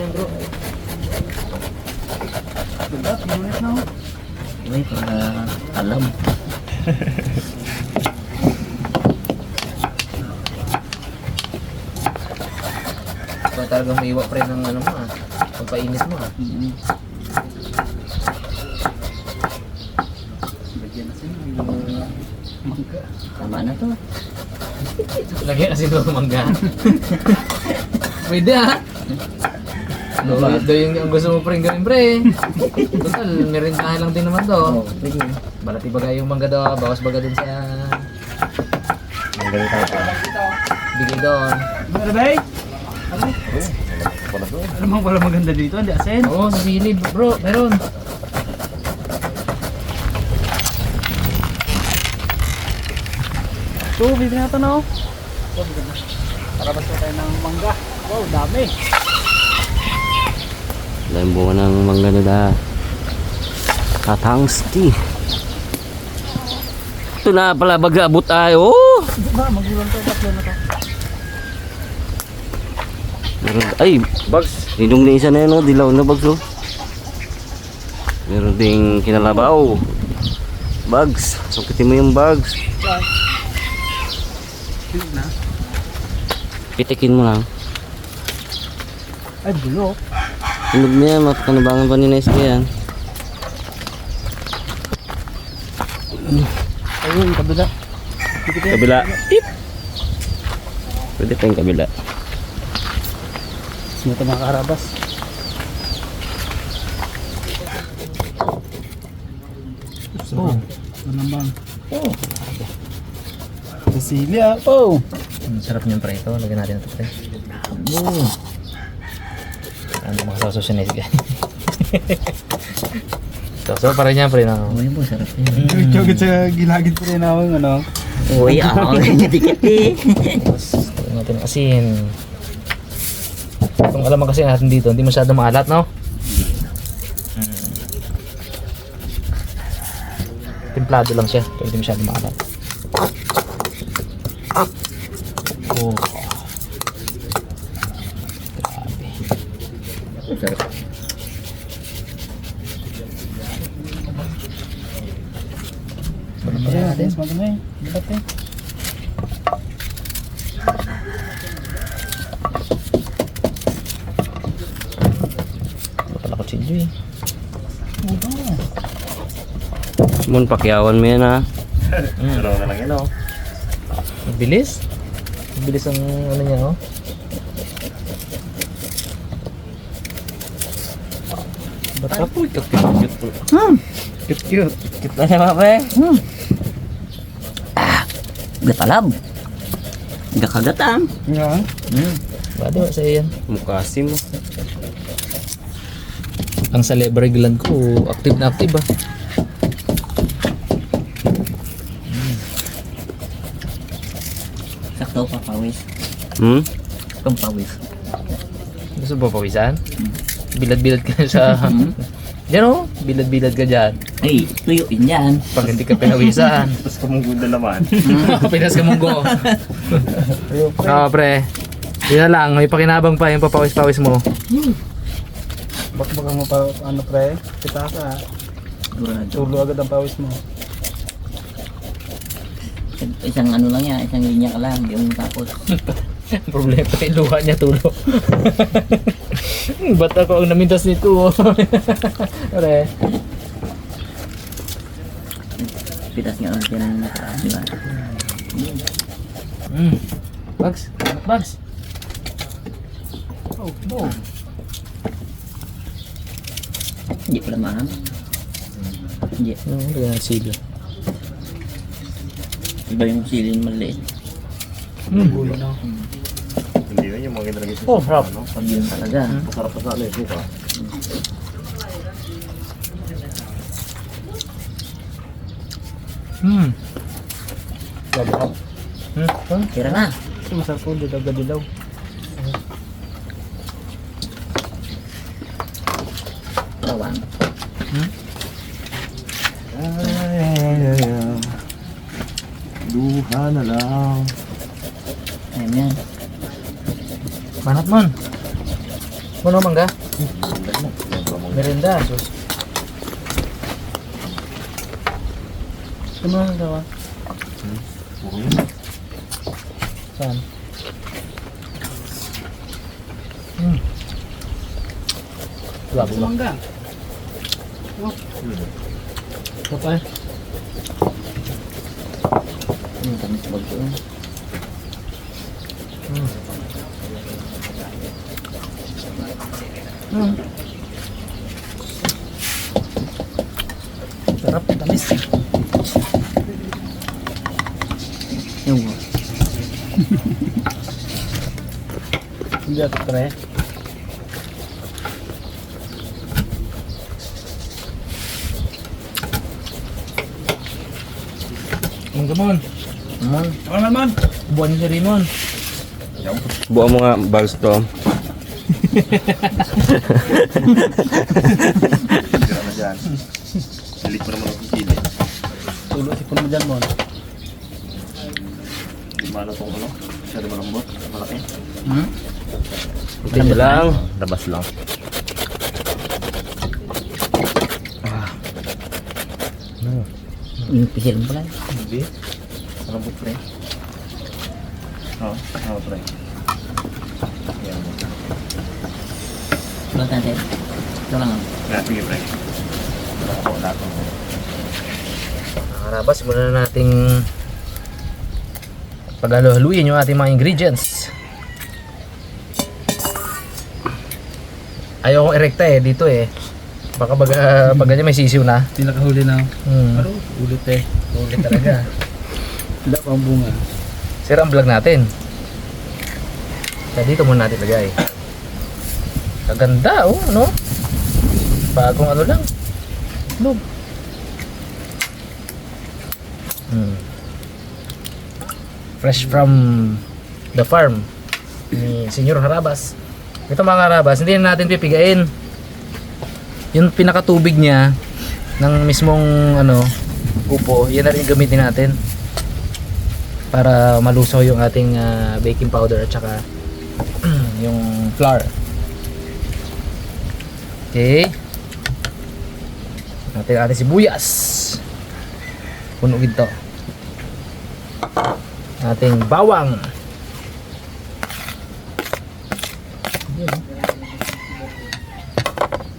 yan bro. Diba? Pinulit na ako. Uy, para alam. Ikaw talagang may iwa pre ng ano mo ah. Pagpainit mo ah. Lagyan na sa'yo. yung Mangga. Tama na to. Lagyan kasi ito mangga. Pwede ah. No, ito yung ang gusto mo pre gawin pre. Total, merindahan lang din naman to. Balati bagay yung mangga daw, bawas baga dun sa Ang ganito pa. bigay doon. Ano ba eh? Ano? Ano bang pala maganda dito? Hindi asin? Oo, sa silid bro, meron. So, bibili natin ako. So, maganda. Karabas ko tayo ng mangga. Wow, dami. Dahil bunga ng mangga na da. Katangsti. Ito na pala bagabot tayo. Diba, magulang to. Tatlo na to. Meron, ay, bags. Ninong na isa na yun, oh. dilaw na bags. Oh. Meron ding kinalabaw. Bags. Sukitin mo yung bags. Pitikin mo lang. Ay, bulok. Tunog niya, mapakanabangan pa ni Nesca yan. Ayun, kabila. Kabila. Ip! Pwede pa yung kabila. Sino ito mga karabas? Oh, ano naman? Oh. Cecilia, oh. Ang sarap niyang pre ito, lagyan natin ito pre. Oh. Sauce siya nila. so, so para niya pre na. Uy mo, sarap yun. Chugit sa gilagid pa rin ako, ano? Uy, ako rin dikit eh. Tapos, lagyan natin ng asin. Itong alam kasi natin dito, hindi masyado maalat, no? Hmm. Templado lang siya, pero hindi masyado maalat. Oh. Sarap. Lagyan natin. Mas maganda eh. Dapat eh. Pala ko si Joy. Oo. Simon, pakyawan mo yan ha. Dalawa na lang yan oh. Ang bilis. Ang bilis ang ano niya, oh. Bata po, cute cute po. Cute cute. Cute na naman pre. Hmm. Ah, gatalab. Gakagatang. Yan. Hmm. Bado sa yan. Mukasi mo. Ang salivary gland ko, active na active ah. Sakto pa pawis. Hmm? Kung pawis. Gusto mo pawisan? Bilad-bilad ka sa... Hmm. Yan oh, bilad-bilad ka dyan. Ay, tuyuin yan. Pag hindi ka pinawisan. Tapos kumunggoda naman. Pinas ka munggo. Ayun, pre. Oo pre. Yun na lang, may pakinabang pa yung papawis-pawis mo. Bak baka mo pa, ano pre, kita ka. Tulo agad ang pawis mo. Isang, ano lang yan, isang linya ka lang. Di mo tapos. Problema pa yung luha niya tulo. Ba't ako ang namintas nito? Pre. Pitas nga ulit yan ang nakaraan, di ba? Mm. Bugs, bugs. Oh, no. Hindi pala mahal. Hindi. Hmm, kaya silo. Iba yung silin maliit. Hmm. Uy, no. Hindi yun yung mga ginagay sa Oh, harap. Pag yun talaga. Masarap pa sana yung suka. Hmm. Labak. Hmm. Huh? Tira na. Ito masarap po, dilaw-dilaw. Bawang. Ay, ay, ay, ay. Luha na lang. Ayun yan. Manat man. Ano mangga? Merenda. Sus. Ito mo ang gawa. Saan? Hmm. Ba? mangga. Ito pa eh. Yung tamis bag ko. Hmm. Sarap, tamis. Yung Hindi ito pre. Ang gamon. Amon. Ano naman? Buwan si Rimon. Buo mo nga bags to. Tira na dyan. Silik mo naman ang kili. Tulo si mo dyan mo. Di malo itong ano. Masyado malambot. Malaki. Hmm? Ito lang. Labas lang. Yung pisil mo pala. Hindi. Malambot pre. Oo. Oo pre. Yan mo. Ba't natin? Ito lang. ah. Kaya sige pre. Wala ako lahat ng Mga muna na nating paghalo-haluin yung ating mga ingredients. Ayaw kong erekta eh, dito eh. Baka baga, pag ganyan may sisiw na. Hindi nakahuli na. Hmm. Ano? Ulit eh. Ulit talaga. Wala pa ang bunga. Sira ang vlog natin. Kaya dito muna natin lagay. Kaganda oh, no? Bagong ano lang. Log. Hmm. Fresh from the farm ni Senyor Harabas. Ito mga Harabas, hindi na natin pipigain. Yung pinakatubig niya ng mismong ano upo, yan na rin gamitin natin para malusaw yung ating ah, baking powder at saka yung flour. Okay. Natin ating sibuyas. Punugin to. Ating bawang. Yun.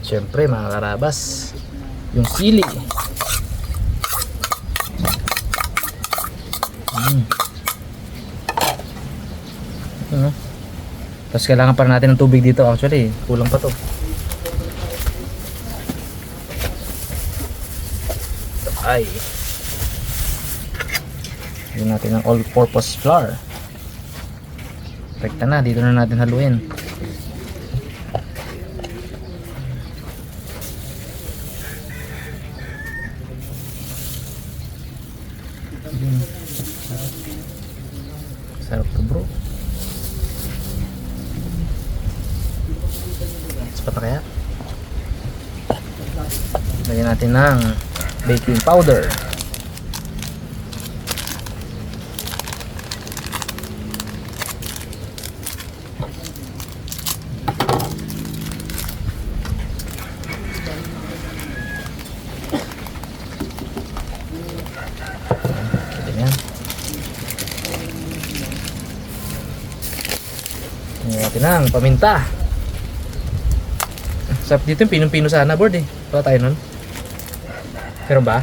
Siyempre mga karabas, yung sili. Mm. Tapos kailangan pa natin ng tubig dito actually. Kulang pa to. Ay. Lagyan natin ng all-purpose flour. Rekta na. Dito na natin haluin. Sarap to bro. Sapat na kaya? Lagyan natin ng baking powder. Natin paminta. Sarap dito yung pinong-pino sana board eh. Wala tayo nun. Pero ba?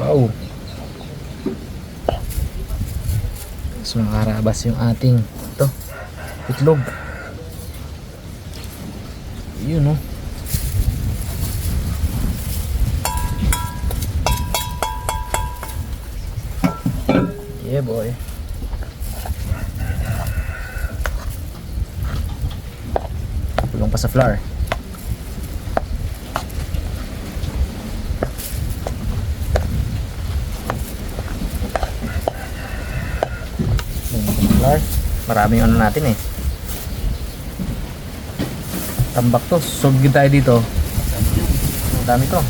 Wow. So nakakarabas yung ating ito. Itlog. Yun no. Kulong pa sa flour. Marami yung ano natin eh. Tambak to. Sob tayo dito. Ang dami to.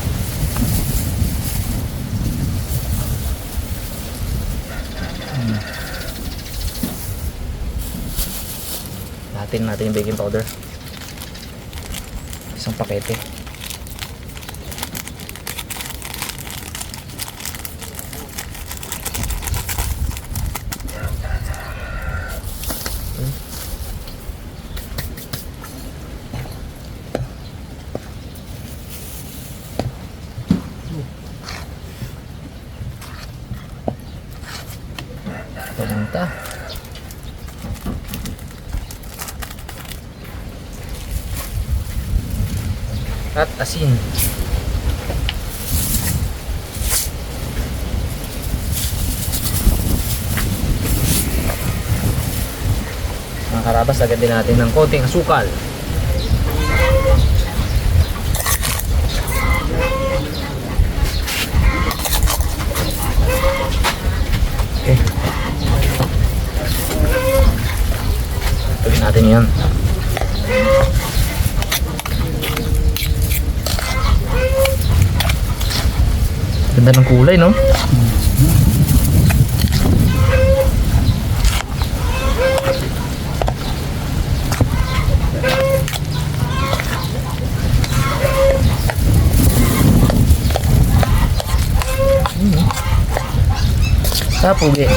Hmm. natin natin yung baking powder Isang pakete. Pamunta. At asin. Mga karabas, lagyan din natin ng konting asukal. Okay. Tuloy natin yan. Ganda ng kulay, no? Tapugi.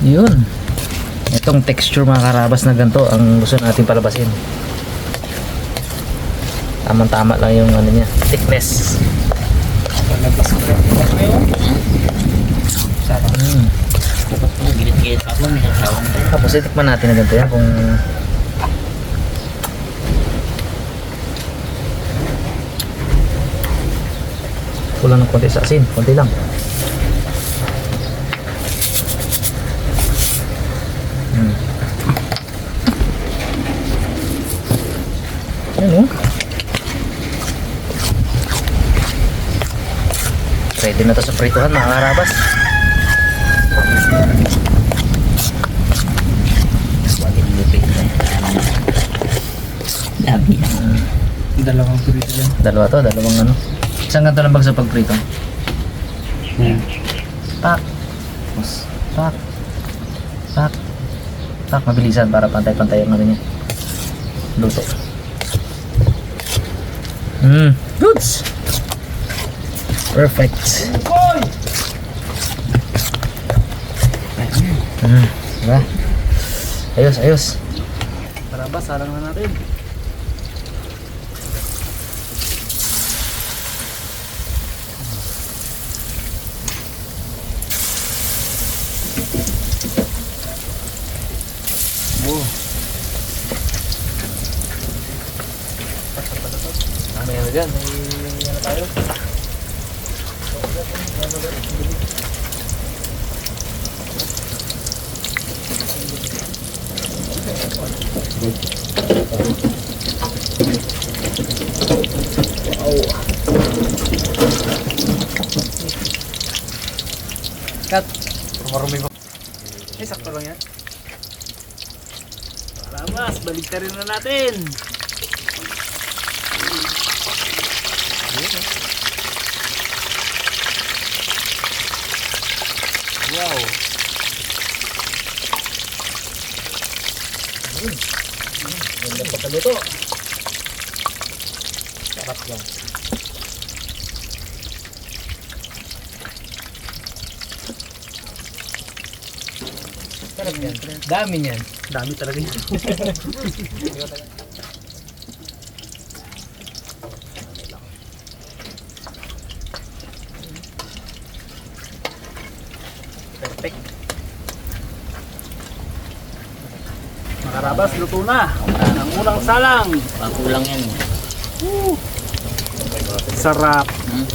Yun. Itong texture mga karabas na ganito ang gusto natin palabasin. Tamang-tama lang yung ano niya, thickness. Mm. Tapos itikman natin na ganito yan kung kulang ng konti sa asin, konti lang. Hmm. Yan oh. Ready na to sa prituhan mga karabas. Dami yan. Dalawang pirito yan. Dalawa to, dalawang ano. Isang ganito lang bag sa pagprito. Hmm. Tak. Tapos, tak. Tak. Tak, mabilisan para pantay-pantay ang ano niya. Luto. Hmm. Perfect. Hmm? Ayos, ayos. Tara ba, sarang na natin. Oh, Ano yan? May ano tayo? Lamas, balik rin na natin. Wow. Ganda pagkaluto. Sarap lang. Sarap yan. Dami niyan. Dami talaga yun. Perfect. Mga rabas, luto na. Ang unang salang. Pakulang yan. Sarap. Hmm?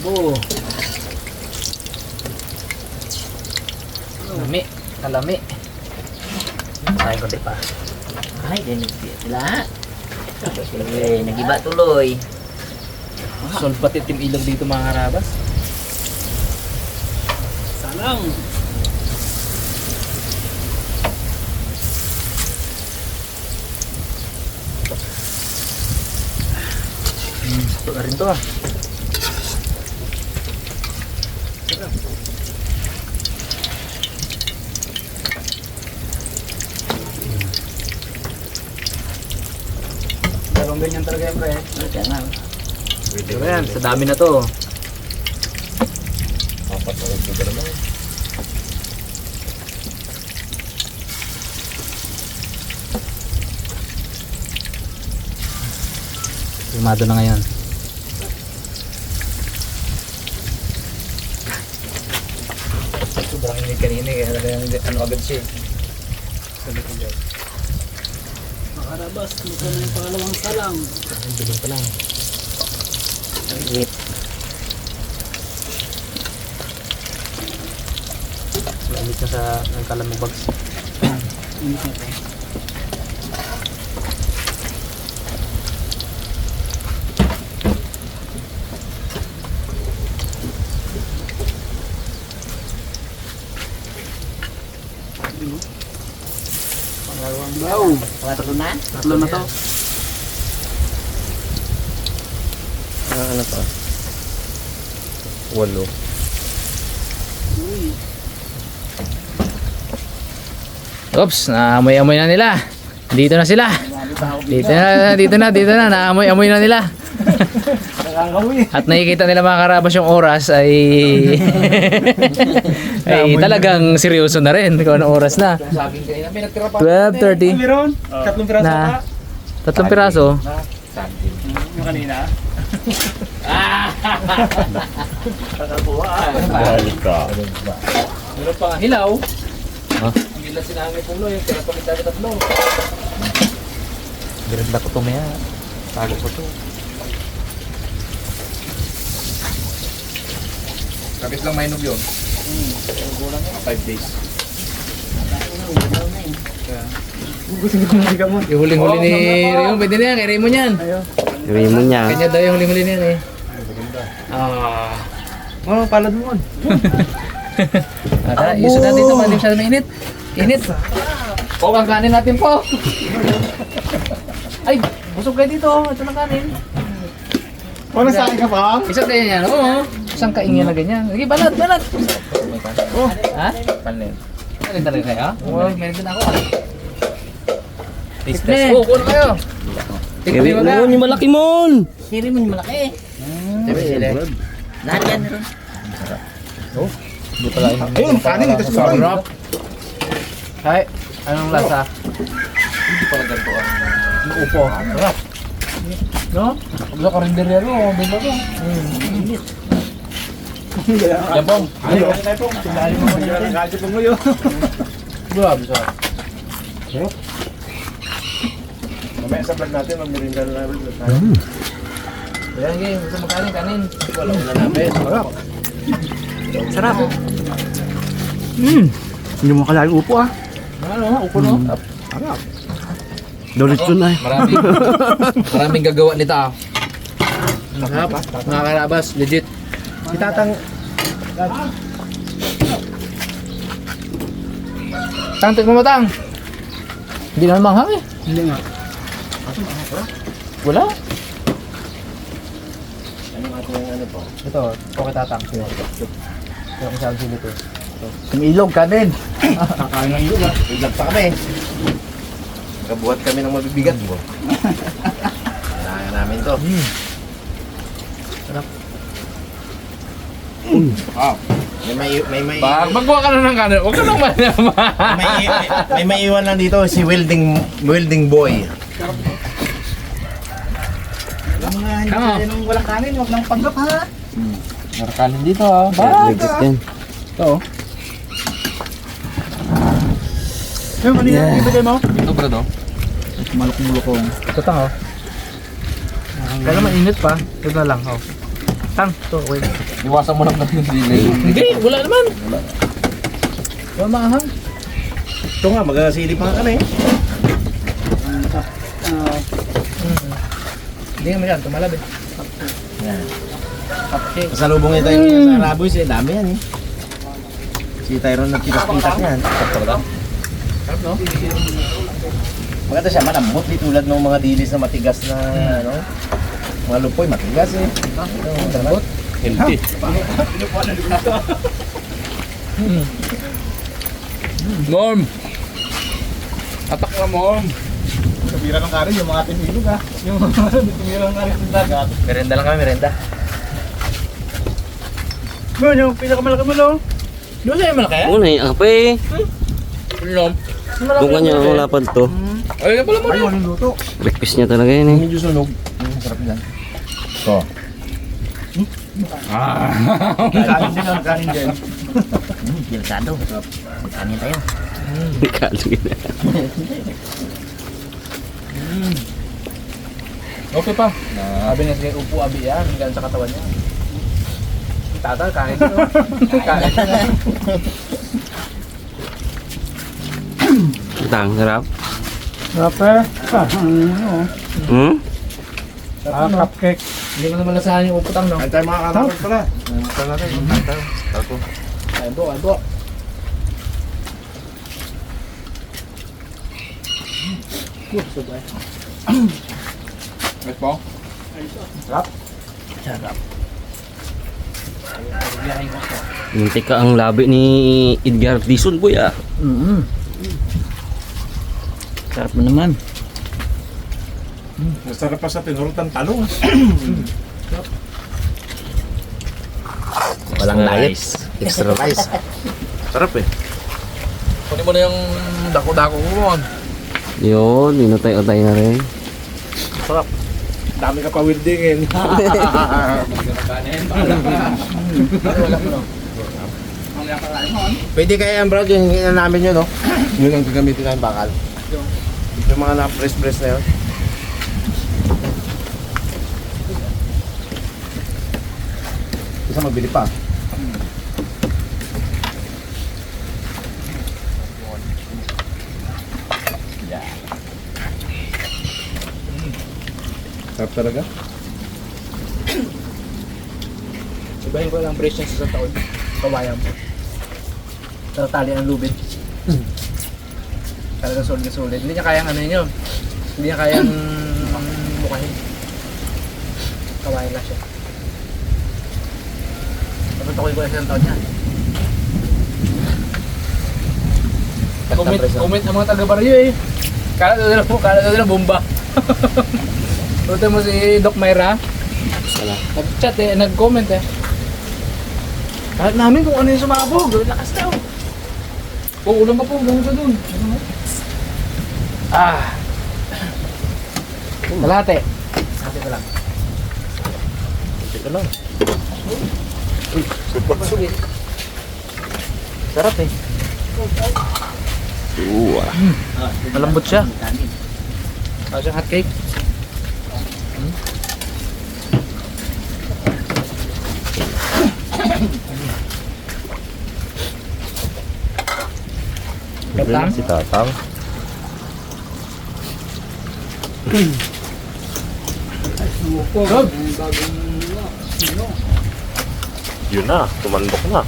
Bo. Lami. Kalami. Sayang konti pa. Ay, dinig sila. Sige, nagiba tuloy. Solve pati tim ilog dito mga karabas. Salang. Ito na rin to ah. Parang ganyan talaga yan, pre. Kaya nga. Ano yan? Sa dami na to. Apat na ulit ka naman. Lumado na ngayon. Sobrang init kanina kaya ano agad siya eh. Makarabas, luto na yung pangalawang salang. Ang biling pa lang. Wait. Malamit na sa ng kalamang bags. Init na to. Baw. Pangatlo na? Tatlo na to. Ah, ano to? Walo. Uy. Oops, naamoy-amoy na nila. Dito na sila. Dito na, dito na, dito na. Naamoy-amoy na nila. At nakikita nila mga karabas yung oras ay ay talagang seryoso na rin kung anong oras na. 12.30 Meron? Tatlong piraso na pa. tatlong piraso. Yung kanina. Balik ka. Meron pa hilaw. Ha? Ang ilan sinangay pulo yung tira pa kita tatlo. Birinda ko to maya. Tago ko to. Kapit lang mainog yun. Five days. Gugusin ko ng gamot. Yung huling-huli ni Rio, pwede na yan, kay Raymond yan. Raymond niya. Kanya daw yung huling-huli niyan eh. Ah. Oh, palad mo. Ah, tara, iso na dito, mali masyado mainit. Init. Po, ang kanin natin po. Ay, busog kayo dito. Ito na kanin. Wala sa akin ka pa? Isang ganyan yan, oo. Isang kaingin na ganyan. Sige, balat, balat. Oh, ha? Panin. Panin talaga kayo? Oo, meron din ako. Taste test. Oo, kuno kayo. Tignan mo na. yung malaki mon! Siri mo yung malaki. Sabi sila. Lahat yan meron. Hindi pala yun. Ayun, kanin. Ito sa Sarap. Hay, anong lasa? Hindi pala ganito ang... Yung upo. Sarap. No? Pag sa karinderya mo, benta ko. Yan pong. Ano? Sinahin mo muna yung gadget mo ngayon. Grabe sarap. Mamaya sa vlog natin, mag-mirinda na namin. Ayan, game. Gusto mo kanin, kanin. Wala na namin. Sarap. Sarap. Hindi mo kalaing upo ah. Ano, upo no? Doritso na eh. Maraming, maraming gagawa nito ah. Sarap. Mga karabas, legit. Itatang... Tang, tignan mo tang. Hindi naman manghang eh. Hindi nga. Wala. Ito, okay tatang. Ito ang isang sili to. Yung ilog kanin. Kakain ng ilog ha. Ilag pa kami. Kabuhat kami ng mabibigat mo. Kailangan namin to. Wow. May may may may Pag magkuha ka na ng kanin, huwag ka nang manama. may, may, may maiwan lang dito si welding welding boy. Yung mga hindi nung walang kanin, huwag nang panggap ha. Meron kanin dito ah. Legit yan. Ito. Yung kanina, ibigay mo? Ito bro do. Malukong-lukong. Ito tang oh. Kaya naman init pa. Ito na lang oh. Tang, ito wait. Iwasan mo lang ng sili. Hindi, wala naman. Wala maahang. Ito nga, magkasili pa nga kami. Ah, Hindi nga masyado, tumalab eh. Pasalubong niya tayo sa Araboys eh, dami yan eh. Si Tyrone nagpitas-pitas yan. Sarap no? Maganda siya, malambot di tulad ng mga dilis na matigas na ano. Mga lupoy, matigas eh. Lambot. Healthy. Norm. Atak ka Norm. Tumira ng karin, yung mga tinilog ah. Yung mga tumira ng karin sa dagat. Merenda lang kami, merenda. Ano yung pinakamalaki mo no? Doon sa'yo malaki? Una yung kape. Ulam. Kung kanya ang lapad to. Ay, pala mo luto. Request niya talaga yun eh. Medyo sunog. Ang sarap yan. Ito. Kanin din ang kanin din. Hmm, delikado. Kanin tayo. Kali na. Okay pa. Sabi niya sige, upo abi yan. Hanggang sa katawan niya. Tatal, kain ko. kain. Tang, sarap. Rape. Ah, ano? Hmm? Ah, cupcake. Hindi mo naman nasahan yung uputang, no? Kain tayo mga kanakas pala. Kain natin. Kain tayo. Tato. Kain po, kain po. Wait po. Muntik ka ang labi ni Edgar Dizon, boy ah. Mm-hmm. Sarap mo naman. Masarap pa sa tinurutan talong. Walang diet. Extra rice. Sarap eh. Kunin mo na yung dako-dako mo. Yun, inutay-utay na rin. Dami ka pa wildingin. Pwede kaya yan Brad, yung namin yun, no? Yun ang gagamitin namin bakal. Yung mga na-press-press na yun. Isa mabili pa. Sarap talaga. Ibahin ko lang presyo sa taon. Kawayan mo. Tatali ang lubid. Talagang solid na solid. Hindi niya kayang ano yun. Hindi niya kayang bukahin. Kawayan lang siya. Ko lang isang taon niya. Comment, comment ang mga taga-baryo eh. Kala daw nila po, kala daw nila bomba. Punta mo si Doc Myra. Nag-chat eh, nag-comment eh. Kahit namin kung ano yung sumabog, lakas daw. Oo, ulam pa po, ganun ka dun. Ah. Kalate. Kalate ko lang. Ito lang. Sige. Sarap eh. Uwa. Malambot siya. Para siyang hot cake. Tatang? Si Tatang. Good. Yun na, tumandok na.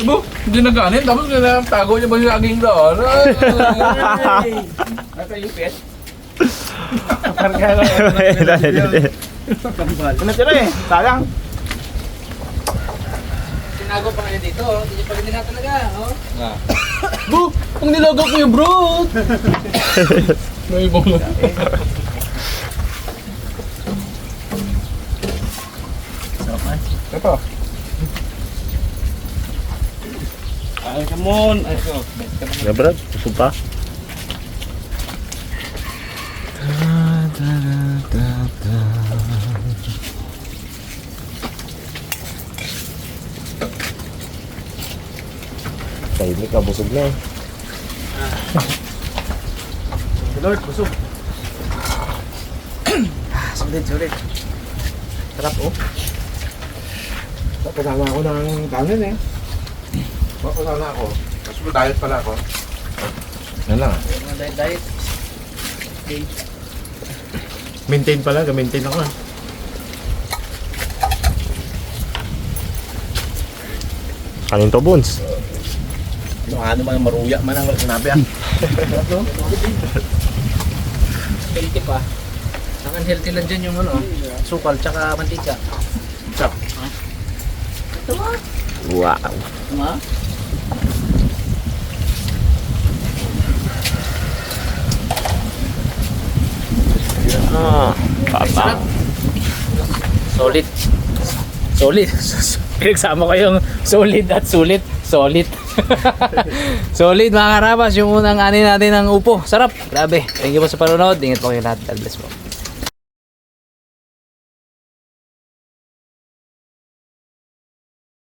Abo, hindi naganin. Tapos tago niya ba yung aging doon? Nasa yung pet? Ano tira eh? Sayang. Tinago pa ngayon dito. oh. Hindi niya pa rin na talaga. Oh. Bu! Ang nilagaw ko yung bro! May ibang lang. Ito. Ay, come on. Ay, ito. Ya Brad, busog pa. Tahimik ka, busog. Lord, busog. sulit, sulit. Sarap oh. Kasama ako ng kanin eh. Kasama ako. Mas diet pala ako. Yan lang ah. Mga diet, diet. Maintain pala, ga-maintain ako ah. Kanin to, Bones? Ano ano man maruya man ang sinabi ah. Healthy pa. Ang unhealthy lang dyan yung ano, sukal tsaka mantika. Chop. Wow. Ma? Ah, papa. Solid. Solid. Pinagsama ko yung solid at sulit. Solid. solid mga karabas. Yung unang ani natin ng upo. Sarap. Grabe. Thank you po sa panonood. Ingat po kayo lahat. God bless po.